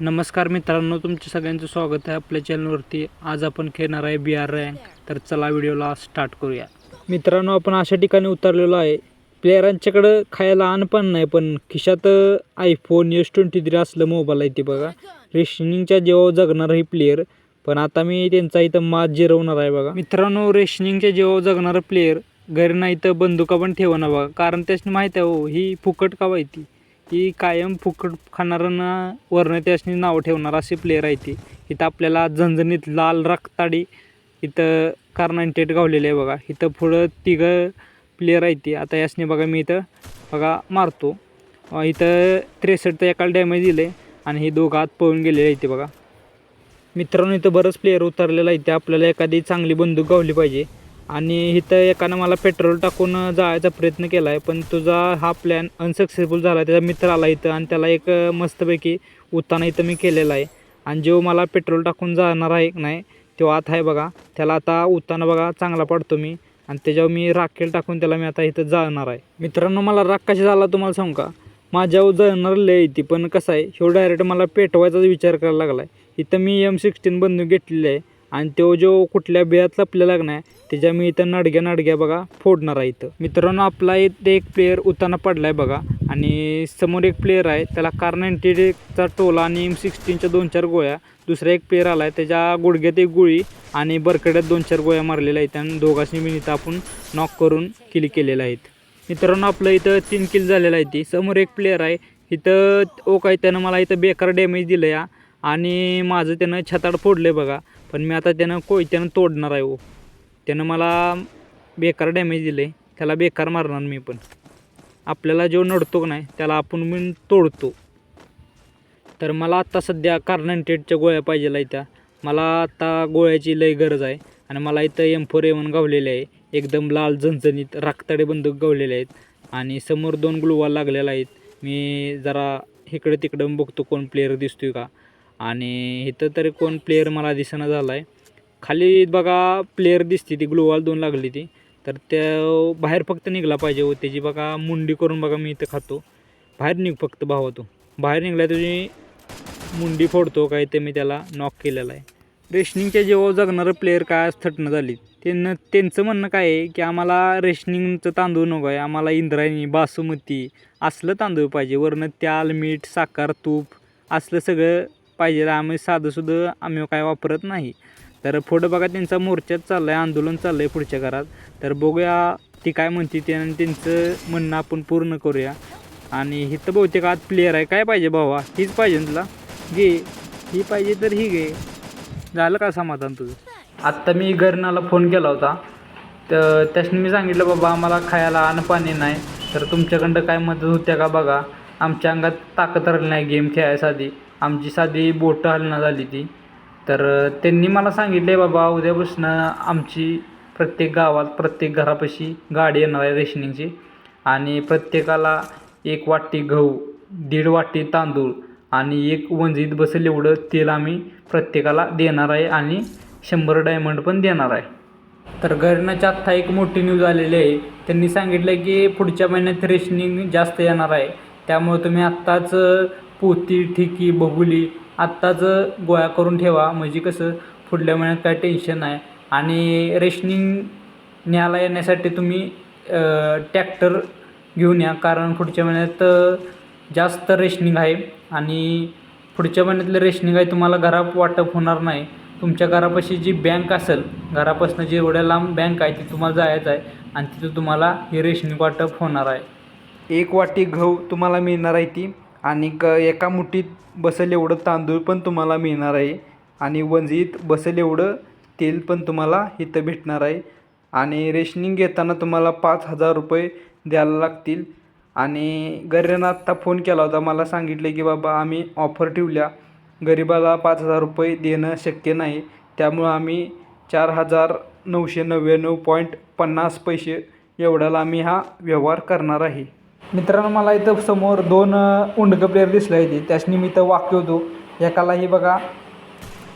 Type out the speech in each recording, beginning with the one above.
नमस्कार मित्रांनो तुमचं सगळ्यांचं स्वागत आहे आपल्या चॅनलवरती. आज आपण खेळणार आहे बी आर रँक तर चला व्हिडिओला स्टार्ट करूया. मित्रांनो आपण अशा ठिकाणी उतरलेलो आहे. प्लेयरांच्याकडं खायला अन्न पण नाही पण खिशात आयफोन एस ट्वेंटी थ्री असलं मोबाईल आहे ते बघा. रेशनिंगच्या जेव्हा जगणार ही प्लेयर पण आता मी त्यांचा इथं मात जिरवणार आहे बघा. मित्रांनो रेशनिंगच्या जेव्हा जगणारं प्लेयर घरी नाही तर बंदुका पण ठेवणार बघा. कारण त्याची माहीत आहे हो ही फुकट का माहिती ही कायम फुकट खाणाऱ्यांना वरनं त्यासनी नाव ठेवणार असे प्लेयर आहे ती. इथं आपल्याला झणझणीत लाल रक्ताडी इथं कार्नांटेट गावलेले आहे बघा. इथं पुढं तिघं प्लेयर आहे ती. आता यासने बघा मी इथं बघा मारतो. इथं त्रेसष्ट एकाला डॅमेज दिलं आहे आणि हे दोघं आत पळून गेलेले आहे ते बघा. मित्रांनो इथं बरंच प्लेयर उतरलेलं आहे ते. आपल्याला एखादी चांगली बंदूक गावली पाहिजे. आणि इथं एकानं मला पेट्रोल टाकून जायचा प्रयत्न केला आहे पण तुझा हा प्लॅन अनसक्सेसफुल झाला त्याचा मित्र आला इथं आणि त्याला एक मस्तपैकी उताना इथं मी केलेला आहे. आणि जो मला पेट्रोल टाकून जाणार आहे की नाही तो आत आहे बघा. त्याला आता उताना बघा चांगला पडतो मी. आणि त्याच्यावर मी राखेल टाकून त्याला मी आता इथं जाणार आहे. मित्रांनो मला राग कशी झाला तुम्हाला सांगू का? माझ्यावर जाणार लय ती पण कसं आहे ह्यो डायरेक्ट मला पेटवायचाच विचार करायला लागला आहे इथं मी एम सिक्स्टीन बंदूक घेतलेली आहे. आणि तो जो कुठल्या बियात लपलेला नाही त्याच्या मी इथं नडग्या नडग्या बघा फोडणार आहे इथं. मित्रांनो आपला इथे एक प्लेयर उताना पडला आहे बघा. आणि समोर एक प्लेयर आहे त्याला कार नाईन्टीचा टोला आणि एम सिक्स्टीनच्या दोन चार गोळ्या. दुसरा एक प्लेअर आला आहे त्याच्या गुडघ्यात एक गोळी आणि बरकड्यात दोन चार गोळ्या मारलेल्या आहेत. आणि दोघांनी मी इथं आपण नॉक करून किल केलेल्या आहेत. मित्रांनो आपलं इथं तीन किल झालेलं आहे ती. समोर एक प्लेअर आहे इथं ओ काय त्यानं मला इथं बेकार डॅमेज दिलं या आणि माझं त्यानं छताड फोडलं बघा. पण मी आता त्यानं कोयत्यानं तोडणार आहे हो. त्यानं मला बेकार डॅमेज दिलं आहे त्याला बेकार मारणार मी पण. आपल्याला जो नडतो का नाही त्याला आपण मी तोडतो. तर मला आत्ता सध्या कार्नंटेडच्या गोळ्या पाहिजे त्या मला आत्ता गोळ्याची लय गरज आहे. आणि मला इथं एम फोर एवन गावलेले आहे. एकदम लाल झणझणीत राखताडे बंदूक गावलेले आहेत. आणि समोर दोन ग्लुवाल लागलेला आहेत. मी जरा इकडं तिकडं बघतो कोण प्लेअर दिसतोय का. आणि इथं तरी कोण प्लेयर मला दिसेना झाला आहे खाली बघा प्लेयर दिसते ती ग्लोवाल दोन लागली ती. तर त्या बाहेर फक्त निघला पाहिजे व त्याची बघा मुंडी करून बघा मी इथं खातो. बाहेर निघ फक्त भावा तो. बाहेर निघला तुझी मुंडी फोडतो काय ते मी त्याला नॉक केलेला आहे. रेशनिंगच्या जेव्हा जगणारं प्लेअर काय आज थटणं झाली न त्यांचं म्हणणं काय आहे की आम्हाला रेशनिंगचं तांदूळ नको आहे. आम्हाला इंद्रायणी बासुमती असलं तांदूळ पाहिजे. वरनं त्याल मीठ साखर तूप असलं सगळं पाहिजे आम्ही साधंसुद्धा आम्ही काय वापरत नाही. तर पुढं बघा त्यांचा मोर्चाच चालला आहे आंदोलन चाललं आहे पुढच्या घरात. तर बघूया ती काय म्हणते ते आणि त्यांचं म्हणणं आपण पूर्ण करूया. आणि इथं बहुतेक आत प्लेअर आहे. काय पाहिजे भावा? हीच पाहिजे तुला? घे. ही पाहिजे तर ही घे. झालं का समाधान तुझं? आत्ता मी घरनाला फोन केला होता. तर त्याने मी सांगितलं बाबा आम्हाला खायला अन्न पाणी नाही. तर तुमच्याकडं काय मदत होत्या का बघा? आमच्या अंगात ताकद राहिली नाही गेम खेळायसाठी. आमची साधी बोटं हलना झाली ती. तर त्यांनी मला सांगितले बाबा उद्यापासून आमची प्रत्येक गावात प्रत्येक घरापाशी गाडी येणार आहे रेशनिंगची. आणि प्रत्येकाला एक वाटी गहू दीड वाटी तांदूळ आणि एक वंजीत बसेल एवढं तेल आम्ही प्रत्येकाला देणार आहे आणि शंभर डायमंड पण देणार आहे. तर घरनाच्या आत्ता एक मोठी न्यूज आलेली आहे. त्यांनी सांगितलं की पुढच्या महिन्यात रेशनिंग जास्त येणार आहे. त्यामुळे तुम्ही आत्ताच पोती ठिकी बगुली आत्ताच गोळा करून ठेवा. म्हणजे कसं पुढल्या महिन्यात काय टेन्शन नाही. आणि रेशनिंग न्यायला येण्यासाठी तुम्ही ट्रॅक्टर घेऊन या. कारण पुढच्या महिन्यात जास्त रेशनिंग आहे. आणि पुढच्या महिन्यातलं रेशनिंग आहे तुम्हाला घरात वाटप होणार नाही. तुमच्या घरापाशी जी बँक असेल घरापासून जी एवढ्या लांब बँक आहे ती तुम्हाला जायचं आहे. आणि तिथं तुम्हाला हे रेशनिंग वाटप होणार आहे. एक वाटी गहू तुम्हाला मिळणार आहे ती. आणि क एका मुठीत बसेल एवढं तांदूळ पण तुम्हाला मिळणार आहे. आणि वंजीत बसेल एवढं तेल पण तुम्हाला इथं भेटणार आहे. आणि रेशनिंग घेताना तुम्हाला पाच हजार रुपये द्यायला लागतील. आणि गरिबानं आत्ता फोन केला होता. मला सांगितले की बाबा आम्ही ऑफर ठेवल्या. गरिबाला पाच हजार रुपये देणं शक्य नाही. त्यामुळं आम्ही चार हजार नऊशे नव्याण्णव पॉईंट पन्नास पैसे एवढ्याला आम्ही हा व्यवहार करणार आहे. मित्रांनो मला इथं समोर दोन उंडकं प्लेअर दिसले होते मी इथं वाक्य होतो. एकालाही बघा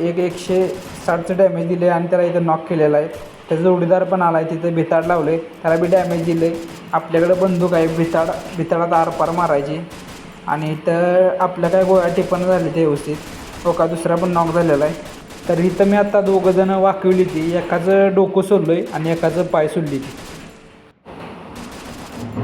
एक एकशे साठचं डॅमेज दिले आणि त्याला इथं नॉक केलेला आहे. त्याचा जोडीदार पण आला आहे तिथं भिताड लावले त्याला बी डॅमेज दिले आपल्याकडे बंदूक आहे भिताड भिताडात आरपार मारायची. आणि इथं आपल्या काय गोळ्या टिपण झाले ते व्यवस्थित. हो का दुसरा पण नॉक झालेला आहे. तर इथं मी आत्ता दोघंजणं वाकवली ती. एकाचं डोकं सोडलं आहे आणि एकाचं पाय सोडली ती.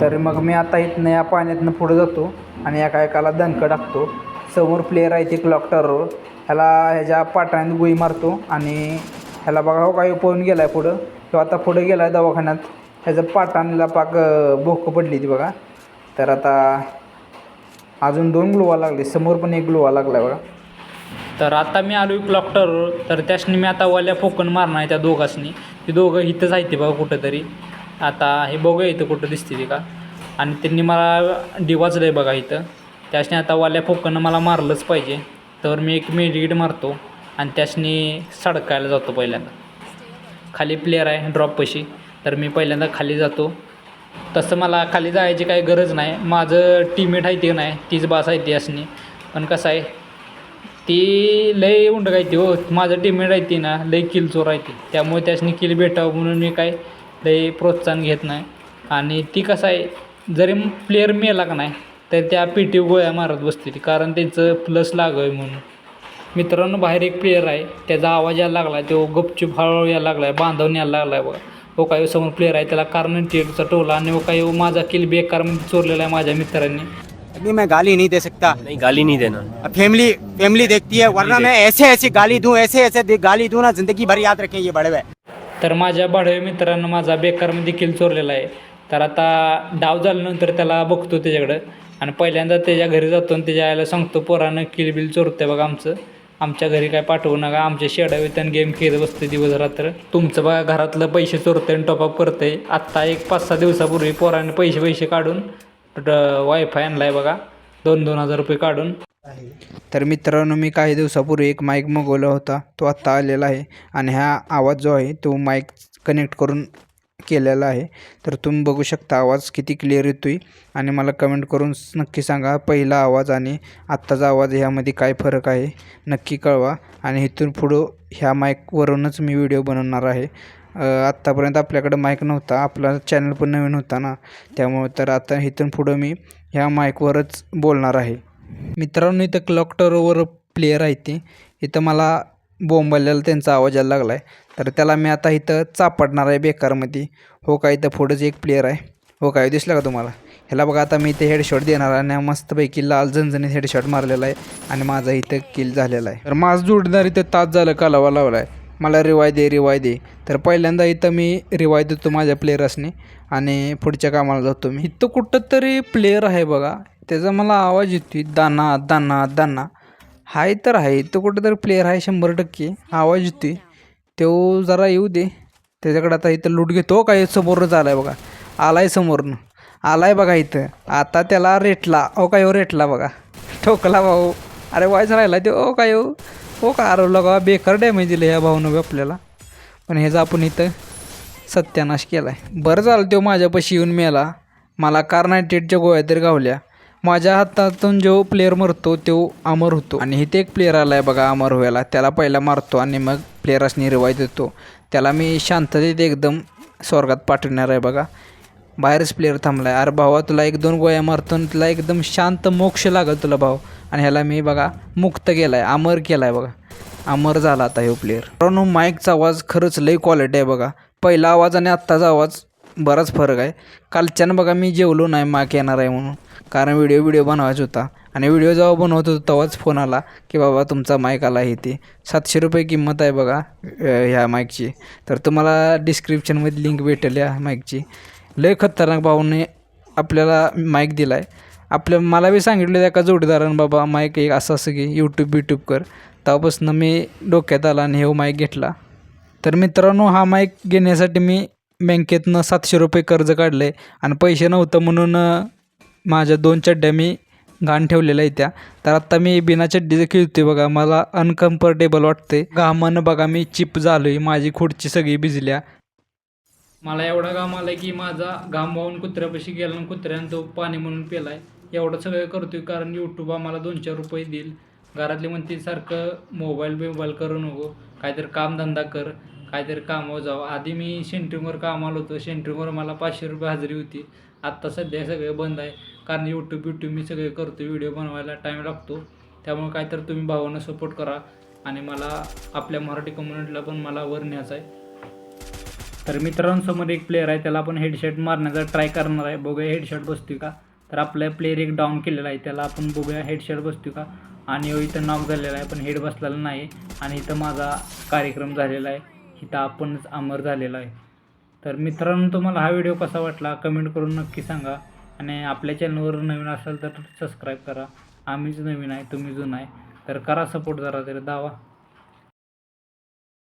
तर मग मी आता इथनं या पाण्यातनं पुढं जातो आणि एका एकाला दणकं टाकतो. समोर प्लेअर आहे ते क्लॉक टरवर ह्याला ह्याच्या पाटाने गुई मारतो आणि ह्याला बघा हो काही पळून गेला आहे पुढं. तो आता पुढं गेला आहे दवाखान्यात. ह्याचं पाटांना पाक भोकं पडली ती बघा. तर आता अजून दोन ग्लोवा लागले. समोर पण एक ग्लोवा लागला आहे बघा. तर आता मी आलो क्लॉक टॉवरवर तर त्यासनी मी आता वाल्या फोकन मारणार आहे त्या दोघांनी ते दोघं इथंच आहे ते बघा कुठंतरी. आता हे बघूया इथं कुठं दिसते ते का. आणि त्यांनी मला डिवाचलं आहे बघा इथं. त्याशने आता वाल्या फोकनं मला मारलंच पाहिजे. तर मी एक मेडिकेट मारतो आणि त्याशने सडकायला जातो पहिल्यांदा. खाली प्लेअर आहे ड्रॉपपाशी तर मी पहिल्यांदा खाली जातो. तसं मला खाली जायची काही गरज नाही. माझं टीममेट आहे ते नाही तीच बास आहे ती असणे पण कसं आहे ती लय उंड काय ती हो. माझं टीममेट आहे ती ना लय किल चोर आहे ती. त्यामुळे त्यासनी किल भेटावं म्हणून मी काय लय प्रोत्साहन घेत नाही. आणि ती कसं आहे जरी प्लेअर मेला का नाही तर त्या पी गोळ्या मारत बसते ती कारण त्यांचं प्लस लागय म्हणून. मित्रांनो बाहेर एक प्लेअर आहे त्याचा आवाज यायला लागला आहे तो गपचूप हळूहळू यायला लागला आहे बांधवून यायला लागला आहे बघा. हो काही समोर प्लेअर आहे त्याला कारण टेटचा टोला आणि हो काही माझा किल बेकारमध्ये चोरलेला आहे माझ्या मित्रांनी. अभी मैं गाली नहीं दे सकता. नहीं गाली नहीं देना अब फैमिली फैमिली देखती है वरना मैं ऐसे ऐसे गाली दूं ऐसे ऐसे गाली दूं ना जिंदगी भर याद रखें ये बड़े हुए तर माझ्या भाडवे मित्रांनो माझा बेकारमध्ये देखील चोरलेला आहे. तर आता डाव झाल्यानंतर त्याला बघतो त्याच्याकडं. आणि पहिल्यांदा त्याच्या घरी जातो आणि त्याच्या आईला सांगतो पोरानं किल बिल चोरते बघा आमचं. आमच्या घरी काय पाठवू नका. आमच्या शेडावीत आणि गेम खेळत बसते दिवस रात्र तुमचं बघा घरातलं पैसे चोरते आणि टॉपअप करते आत्ता एक पाच सहा दिवसापूर्वी पोराने पैसे पैसे काढून वायफाय आणला आहे बघा. दोन दोन हजार रुपये काढून. तर मित्रांनो मी काही दिवसापूर्वी एक माईक मागवला होता. तो आत्ता आलेला आहे आणि हा आवाज जो आहे तो माईक कनेक्ट करून केलेला आहे. तर तुम्ही बघू शकता आवाज किती क्लिअर येतो आहे आणि मला कमेंट करून नक्की सांगा पहिला आवाज आणि आत्ताचा आवाज ह्यामध्ये काय फरक आहे. नक्की कळवा आणि इथून पुढं ह्या माईकवरूनच मी व्हिडिओ बनवणार आहे. आत्तापर्यंत आपल्याकडं माईक नव्हता. आपला चॅनल पण नवीन होता ना. त्यामुळे तर आता इथून पुढं मी ह्या माईकवरच बोलणार आहे. मित्रांनो इथं क्लॉक टॉवरवर प्लेयर आहे ते. इथं मला बोंबलेला त्यांचा आवाज यायला लागला आहे तर त्याला मी आता इथं चापडणार आहे बेकारमध्ये. हो का इथं पुढंच एक प्लेयर आहे. हो काय दिसला का तुम्हाला? ह्याला बघा आता मी इथे हेडशॉट देणार आहे आणि मस्तपैकी लाल झणझणीत हेडशॉट मारलेला आहे आणि माझा इथं किल झालेला आहे. तर माझं जोडणार इथं तास झालं कालावा लावला आहे मला रिवाय दे रिवाय दे. तर पहिल्यांदा इथं मी रिवाय देतो माझ्या प्लेयर्सने आणि पुढच्या कामाला जातो मी. इथं कुठं तरी प्लेयर आहे बघा. त्याचा मला आवाज येतो दाना दाना दाना. हाय तर आहे तो कुठं तरी प्लेयर आहे शंभर टक्के. आवाज येतो तो जरा येऊ दे. त्याच्याकडे आता इथं लूट घेतो. हो, काय समोरच आलाय बघा. आलाय समोरनं. आलाय बघा इथं. आता त्याला रेटला. ओ काय हो रेटला बघा. ठोकला भाऊ. अरे वायच राहिला ते. ओ हो, काय हो. हो का अरे बघा बेकार डॅमेज दिलं ह्या भाऊनं आपल्याला. पण ह्याचा आपण इथं सत्यानाश केला आहे बरं झालं तो माझ्यापाशी येऊन मेला. मला कार गोळ्या तरी गावल्या. माझ्या हातातून जो प्लेअर मरतो तो अमर होतो. आणि इथे एक प्लेअर आला आहे बघा अमर व्हायला. त्याला पहिला मारतो आणि मग प्लेअरसनी रिवाय देतो. त्याला मी शांततेत एकदम स्वर्गात पाठवणार आहे बघा. बाहेरच प्लेअर थांबला आहे अरे भावा तुला एक दोन गोळ्या मारतो आणि तुला एकदम शांत मोक्ष लागल तुला भाऊ. आणि ह्याला मी बघा मुक्त केला आहे अमर केला आहे बघा. अमर झाला आता हे प्लेअर कारण माईकचा आवाज खरंच लई क्वालिटी आहे बघा. पहिला आवाज आणि आत्ताचा आवाज बराच फरक आहे. कालच्यानं बघा मी जेवलो नाही माक येणार आहे म्हणून. कारण व्हिडिओ व्हिडिओ बनवायचा होता. आणि व्हिडिओ जेव्हा बनवत होतो तेव्हाच फोन आला की बाबा तुमचा माईक आला आहे ते सातशे रुपये किंमत आहे बघा ह्या माईकची तर तुम्हाला डिस्क्रिप्शनमध्ये लिंक भेटेल या माईकची लय खतरनाक भाऊने आपल्याला माईक दिला आहे आपल्या मला बी सांगितलं एका जोडीदारानं बाबा माईक एक असं असं की यूट्यूब बिट्यूब कर. तेव्हापासून मी डोक्यात आला आणि हे माईक घेतला. तर मित्रांनो हा माईक घेण्यासाठी मी बँकेतनं सातशे रुपये कर्ज काढलं आहे आणि पैसे नव्हतं म्हणून माझ्या दोन चड्ड्या मी घाण ठेवलेल्या आहेत त्या. तर आत्ता मी बिना चड्डीचं खेळते बघा. मला अनकम्फर्टेबल वाटते घामानं बघा मी चिप झालो आहे माझी खुर्ची सगळी भिजल्या. मला एवढा घाम आला की माझा घाम वाहून कुत्र्यापाशी गेला आणि कुत्र्यानं तो पाणी म्हणून पेलाय. एवढं सगळं करतोय कारण यूट्यूब आम्हाला दोन चार रुपये देईल. घरातले म्हणते सारखं मोबाईल बिबाईल करू नको. काहीतरी कामधंदा कर. काहीतरी कामावर जावं. आधी मी सेंट्रिंगवर कामाला होतो. सेंट्रिंगवर मला पाचशे रुपये हजेरी होती. आत्ता सध्या सगळं बंद आहे. कारण यूट्यूब यूट्यूब मी सगळे करतो. व्हिडिओ बनवायला टाईम लागतो. त्यामुळे काय तर तुम्ही भावानं सपोर्ट करा. आणि मला आपल्या मराठी कम्युनिटीला पण मला वर न्यायचं आहे. तर मित्रांसमोर एक प्लेअर आहे. त्याला आपण हेडशॉट मारण्याचा ट्राय करणार आहे. बघूया हेडशॉट बसतोय का? तर आपला प्लेअर एक डाऊन केलेला आहे. त्याला आपण बघूया हेडशॉट बसतोय का? आणि हो, इथं नॉक झालेला आहे. पण हेड बसलेला नाही. आणि इथं माझा कार्यक्रम झालेला आहे. इथं आपणच अमर झालेला आहे. तर मित्रांनो तुम्हाला हा व्हिडिओ कसा वाटला? कमेंट करून नक्की सांगा. आणि आपल्या चॅनलवर नवीन असाल तर सबस्क्राईब करा. आम्हीच नवीन आहे तुम्ही जुना आहे. तर करा सपोर्ट जरा तरी दावा.